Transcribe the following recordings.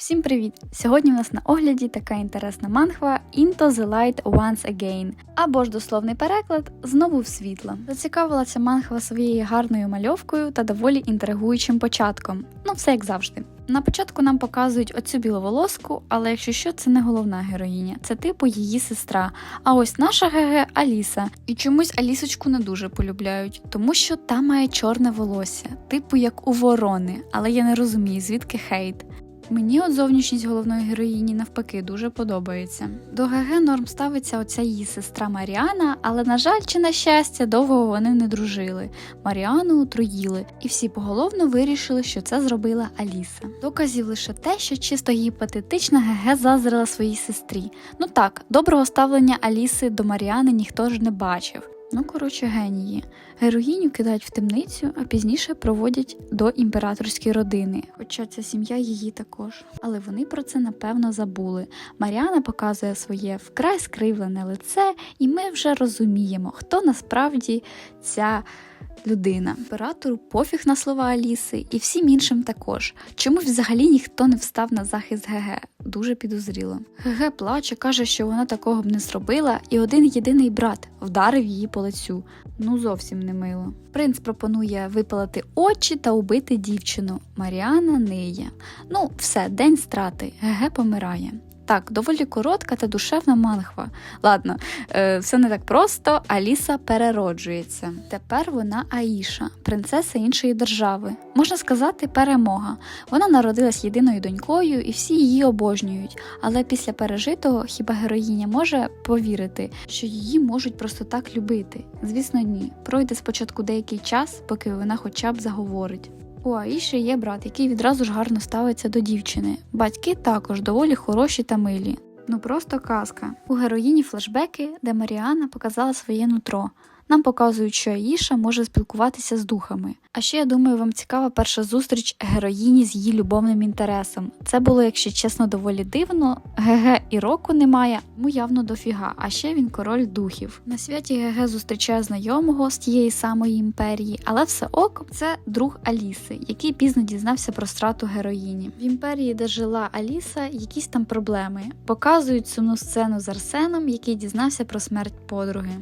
Всім привіт! Сьогодні в нас на огляді така інтересна манхва Into the Light Once Again, або ж дословний переклад знову в світло. Зацікавила ця манхва своєю гарною мальовкою та доволі інтригуючим початком. Ну, все як завжди. На початку нам показують оцю біловолоску, але якщо що, це не головна героїня, це типу її сестра. А ось наша ГГ Аліса. І чомусь Алісочку не дуже полюбляють, тому що та має чорне волосся, типу як у ворони, але я не розумію, звідки хейт. Мені от зовнішність головної героїні навпаки дуже подобається. До ГГ норм ставиться оця її сестра Маріана, але на жаль чи на щастя, довго вони не дружили. Маріану отруїли, і всі поголовно вирішили, що це зробила Аліса. Доказів лише те, що чисто гіпотетична ГГ зазрила своїй сестрі. Ну так, доброго ставлення Аліси до Маріани ніхто ж не бачив. Ну, коротше, генії. Героїню кидають в темницю, а пізніше проводять до імператорської родини, хоча ця сім'я її також. Але вони про це напевно забули. Маріана показує своє вкрай скривлене лице, і ми вже розуміємо, хто насправді ця. Людина імператору пофіг на слова Аліси, і всім іншим також. Чомусь взагалі ніхто не встав на захист ГГ. Дуже підозріло. ГГ плаче, каже, що вона такого б не зробила, і один єдиний брат вдарив її по лицю. Ну зовсім не мило. Принц пропонує випалити очі та убити дівчину. Маріана ниє. Ну, все, день страти. ГГ помирає. Так, доволі коротка та душевна манхва. Ладно, е, все не так просто. Аліса перероджується. Тепер вона Аїша, принцеса іншої держави. Можна сказати, перемога. Вона народилась єдиною донькою, і всі її обожнюють. Але після пережитого хіба героїня може повірити, що її можуть просто так любити? Звісно, ні. Пройде спочатку деякий час, поки вона хоча б заговорить. У Аїші є брат, який відразу ж гарно ставиться до дівчини. Батьки також доволі хороші та милі. Ну просто казка. У героїні флешбеки, де Маріана показала своє нутро. Нам показують, що Аїша може спілкуватися з духами. А ще я думаю, вам цікава перша зустріч героїні з її любовним інтересом. Це було, якщо чесно, доволі дивно. ГГ і року немає, йому явно дофіга. А ще він король духів. На святі ГГ зустрічає знайомого з тієї самої імперії, але все ок, це друг Аліси, який пізно дізнався про страту героїні. В імперії, де жила Аліса, якісь там проблеми. Показують сумну сцену з Арсеном, який дізнався про смерть подруги.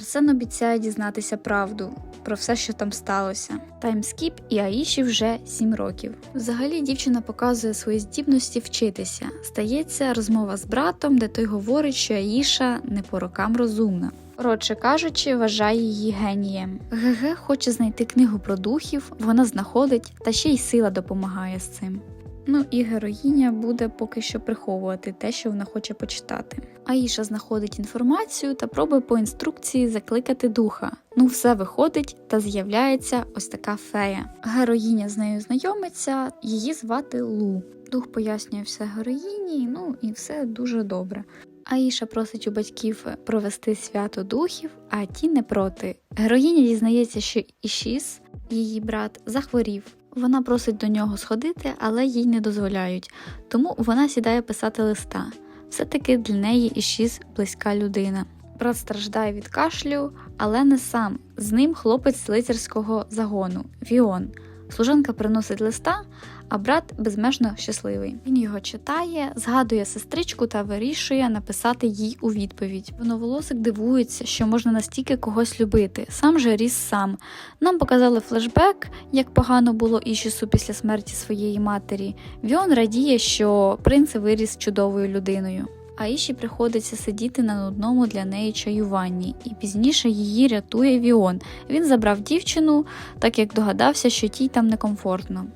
Арсен обіцяє дізнатися правду про все, що там сталося. Таймскіп і Аїші вже 7 років. Взагалі дівчина показує свої здібності вчитися. Стається розмова з братом, де той говорить, що Аїша не по рокам розумна. Коротше кажучи, вважає її генієм. ГГ хоче знайти книгу про духів, вона знаходить, та ще й сила допомагає з цим. Ну і героїня буде поки що приховувати те, що вона хоче почитати. Аїша знаходить інформацію та пробує по інструкції закликати духа. Ну, все виходить та з'являється ось така фея. Героїня з нею знайомиться, її звати Лу. Дух пояснює все героїні, ну і все дуже добре. Аїша просить у батьків провести свято духів, а ті не проти. Героїня дізнається, що Ішіс, її брат, захворів. Вона просить до нього сходити, але їй не дозволяють, тому вона сідає писати листа. Все-таки для неї Ішіс близька людина. Брат страждає від кашлю, але не сам. З ним хлопець з лицарського загону Віон. Служанка приносить листа, а брат безмежно щасливий. Він його читає, згадує сестричку та вирішує написати їй у відповідь. Воноволосик дивується, що можна настільки когось любити. Сам же ріс сам. Нам показали флешбек, як погано було Ішісу після смерті своєї матері. Віон радіє, що принц виріс чудовою людиною. Аїші приходиться сидіти на нудному для неї чаюванні, і пізніше її рятує Віон. Він забрав дівчину, так як догадався, що тій там некомфортно.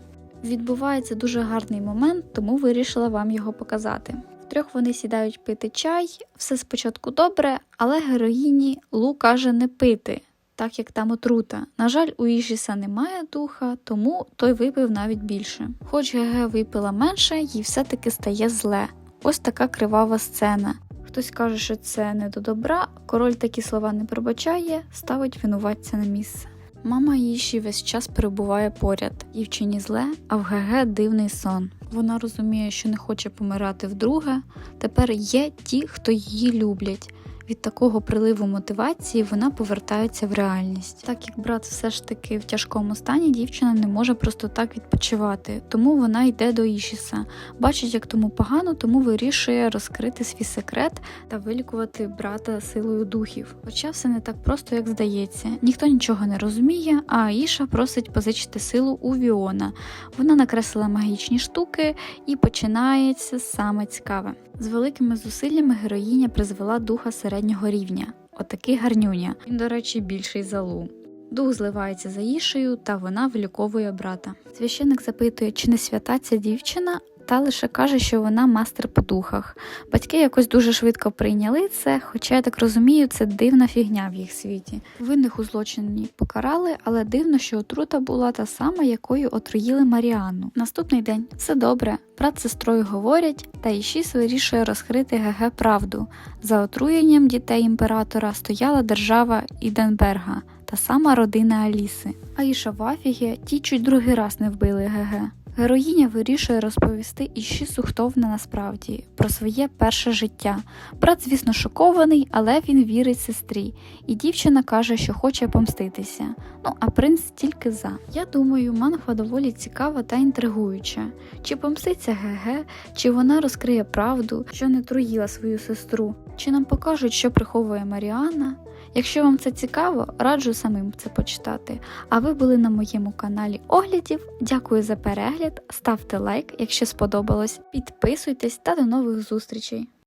Відбувається дуже гарний момент, тому вирішила вам його показати. Втрьох вони сідають пити чай, все спочатку добре, але героїні Лу каже не пити, так як там отрута. На жаль, у Ішіса немає духа, тому той випив навіть більше. Хоч ГГ випила менше, їй все-таки стає зле. Ось така кривава сцена. Хтось каже, що це не до добра, король такі слова не пробачає, ставить винуватця на місце. Мама їжі весь час перебуває поряд, дівчині зле, а в ГГ дивний сон. Вона розуміє, що не хоче помирати вдруге. Тепер є ті, хто її люблять. Від такого приливу мотивації вона повертається в реальність. Так як брат все ж таки в тяжкому стані, дівчина не може просто так відпочивати, тому вона йде до Ішіса. Бачить, як тому погано, тому вирішує розкрити свій секрет та вилікувати брата силою духів. Хоча все не так просто, як здається. Ніхто нічого не розуміє, а Аїша просить позичити силу у Віона. Вона накреслила магічні штуки і починається саме цікаве. З великими зусиллями героїня призвела духа середнього рівня. Отакий гарнюня. Він, до речі, більший за Лу. Дух зливається за Ішею, та вона виліковує брата. Священик запитує, чи не свята ця дівчина, та лише каже, що вона мастер по духах. Батьки якось дуже швидко прийняли це, хоча я так розумію, це дивна фігня в їх світі. Винних у злочині покарали, але дивно, що отрута була та сама, якою отруїли Маріанну. Наступний день все добре. Брат з сестрою говорять, та Ішіс вирішує розкрити ГГ правду. За отруєнням дітей імператора стояла держава Іденберга та сама родина Аліси. Аїша в афігі ті чуть другий раз не вбили ГГ. Героїня вирішує розповісти Ішісу, хто вона насправді, про своє перше життя. Брат, звісно, шокований, але він вірить сестрі, і дівчина каже, що хоче помститися. Ну а принц тільки за. Я думаю, манхва доволі цікава та інтригуюча. Чи помститься ГГ, чи вона розкриє правду, що не труїла свою сестру, чи нам покажуть, що приховує Маріана. Якщо вам це цікаво, раджу самим це почитати. А ви були на моєму каналі оглядів. Дякую за перегляд, ставте лайк, якщо сподобалось, підписуйтесь та до нових зустрічей!